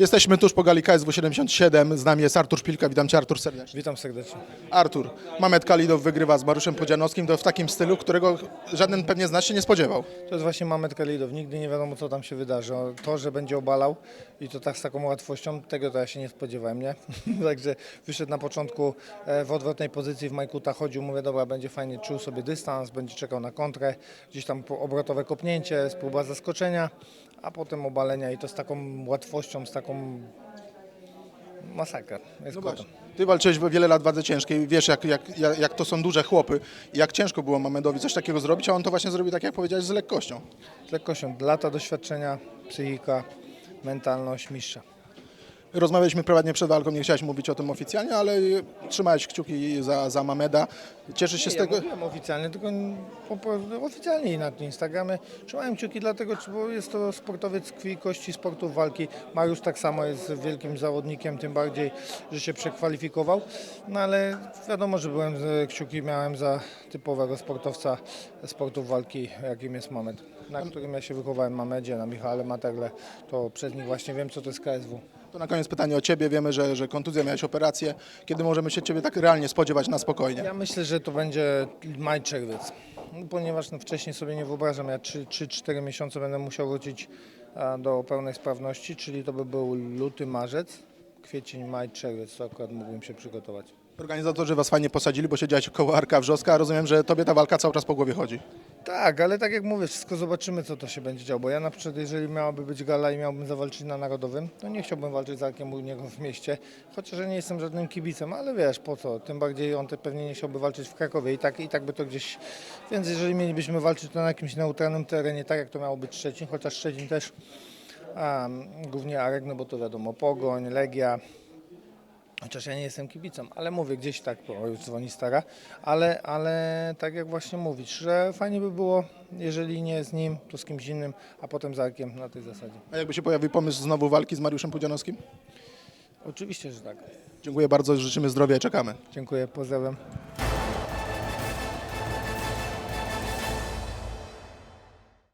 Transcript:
Jesteśmy tuż po gali KSW 77. Z nami jest Artur Szpilka. Witam Cię Artur serdecznie. Witam serdecznie. Artur, Mamet Kalidow wygrywa z Mariuszem Podzianowskim. To w takim stylu, którego żaden pewnie z nas się nie spodziewał. To jest właśnie Mamet Kalidow. Nigdy nie wiadomo, co tam się wydarzy. To, że będzie obalał i to tak z taką łatwością, tego to ja się nie spodziewałem, nie? Także wyszedł na początku e, w odwrotnej pozycji w Majkuta, chodził, mówię, dobra, będzie fajnie, czuł sobie dystans, będzie czekał na kontrę, gdzieś tam obrotowe kopnięcie, próba zaskoczenia, a potem obalenia i to z taką łatwością, z taką masakrą. Jest No właśnie. Ty walczyłeś wiele lat w wadze ciężkiej. Wiesz, jak, jak, jak, jak to są duże chłopy. i Jak ciężko było Mamedowi coś takiego zrobić, a on to właśnie zrobił tak, jak powiedziałeś, z lekkością. Z lekkością, lata doświadczenia, psychika, mentalność mistrza. Rozmawialiśmy prywatnie przed walką, nie chciałeś mówić o tym oficjalnie, ale trzymałeś kciuki za, za Mameda. Cieszysz się z ja tego? mówiłem oficjalnie, tylko po, po, oficjalnie i na Instagramie. Trzymałem kciuki dlatego, bo jest to sportowiec krwi kości sportów walki. Mariusz tak samo jest wielkim zawodnikiem, tym bardziej, że się przekwalifikował. No ale wiadomo, że byłem e, kciuki miałem za typowego sportowca sportów walki, jakim jest Mamed. Na którym ja się wychowałem, Mamedzie, na Michale Materle, to przez nich właśnie wiem, co to jest KSW. To na koniec pytanie o Ciebie. Wiemy, że, że kontuzja miałeś operację. Kiedy możemy się Ciebie tak realnie spodziewać na spokojnie? Ja myślę, że to będzie maj, czerwiec, no, ponieważ no, wcześniej sobie nie wyobrażam, ja 3-4 miesiące będę musiał wrócić a, do pełnej sprawności, czyli to by był luty, marzec, kwiecień, maj, czerwiec, to akurat mógłbym się przygotować. Organizatorzy Was fajnie posadzili, bo siedziałeś koło Arka Wrzoska. Rozumiem, że Tobie ta walka cały czas po głowie chodzi. Tak, ale tak jak mówię, wszystko zobaczymy, co to się będzie działo, bo ja na przykład, jeżeli miałaby być gala i miałbym zawalczyć na Narodowym, to nie chciałbym walczyć z Arkiem u niego w mieście, chociaż ja nie jestem żadnym kibicem, ale wiesz, po co, tym bardziej on te pewnie nie chciałby walczyć w Krakowie i tak, i tak by to gdzieś, więc jeżeli mielibyśmy walczyć to na jakimś neutralnym terenie, tak jak to miało być Szczecin, chociaż Szczecin też, głównie Arek, no bo to wiadomo, Pogoń, Legia, Chociaż ja nie jestem kibicem, ale mówię gdzieś tak, o już dzwoni stara, ale, ale tak jak właśnie mówisz, że fajnie by było, jeżeli nie z nim, to z kimś innym, a potem z Arkiem na tej zasadzie. A jakby się pojawił pomysł znowu walki z Mariuszem Pudzianowskim? Oczywiście, że tak. Dziękuję bardzo, życzymy zdrowia i czekamy. Dziękuję, pozdrawiam.